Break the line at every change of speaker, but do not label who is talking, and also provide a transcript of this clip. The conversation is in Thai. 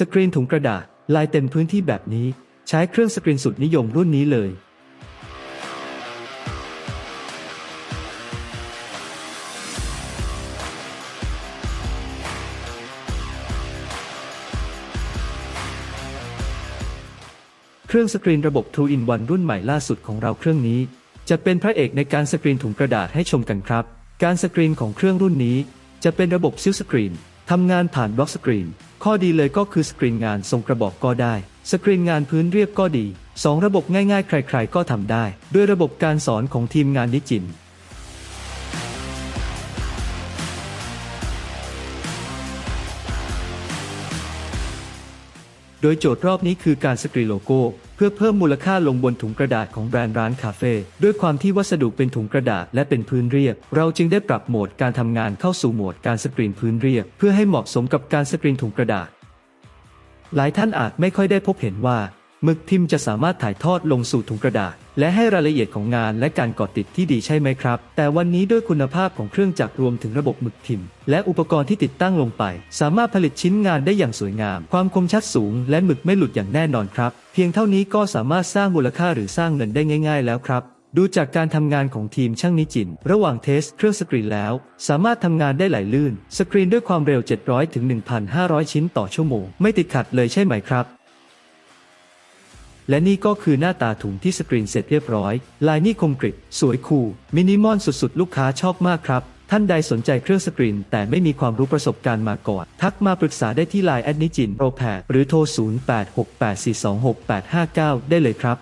สกรีนถุงกระดาษลายเต็มพื้นที่แบบนี้ใช้เครื่องสกรีนสุดนิยมรุ่นนี้เลย เครื่องสกรีนระบบ True in One รุ่นใหม่ล่าสุดของเราเครื่องนี้ จะเป็นพระเอกในการสกรีนถุงกระดาษให้ชมกันครับ การสกรีนของเครื่องรุ่นนี้ จะเป็นระบบซิลสกรีนทำงานผ่านบล็อกสกรีน ข้อดีเลยก็คือสกรีนงานทรงกระบอกก็ได้ สกรีนงานพื้นเรียบก็ดี 2 ระบบง่ายๆ ใครๆ ก็ทำได้ ด้วยระบบการสอนของทีมงานนิจิน ดยโจทย์รอบนี้คือการสกรีโลโก้ เพื่อเพิ่มมูลค่าลงบนถุงกระดาษของแบรนด์ร้านคาเฟ่ด้วยความที่วัสดุเป็นถุงกระดาษและเป็นพื้นเรียบ เราจึงได้ปรับโหมดการทำงานเข้าสู่โหมดการสกรีนพื้นเรียบ เพื่อให้เหมาะสมกับการสกรีนถุงกระดาษ หลายท่านอาจไม่ค่อยได้พบเห็นว่าหมึกพิมพ์จะสามารถถ่ายทอดลงสู่ถุงกระดาษ และให้รายละเอียดของงานและการกอดติดที่ดีใช่ไหมครับ แต่วันนี้ด้วยคุณภาพของเครื่องจักรรวมถึงระบบหมึกพิมพ์ และอุปกรณ์ที่ติดตั้งลงไป สามารถผลิตชิ้นงานได้อย่างสวยงาม ความคมชัดสูง และหมึกไม่หลุดอย่างแน่นอนครับ เพียงเท่านี้ก็สามารถสร้างมูลค่าหรือสร้างเงินได้ง่าย ๆ แล้วครับดูจากการทำงานของทีมช่างนิจิน ระหว่างเทสเครื่องสกรีนแล้ว สามารถทำงานได้ไหลลื่น สกรีนด้วยความเร็ว 700ถึง1,500 ชิ้นต่อชั่วโมง ไม่ติดขัดเลยใช่ไหมครับ และนี่ก็คือหน้าตาถุงที่สกรีนเสร็จเรียบร้อย ลายนี่คมกริบ สวยคูล มินิมอลสุดๆ ลูกค้าชอบมากครับ ท่านใดสนใจเครื่องสกรีน แต่ไม่มีความรู้ประสบการณ์มาก่อน ทักมาปรึกษาได้ที่ไลน์แอดนิจินโปรแพหรือโทร 0868426859 ได้เลยครับ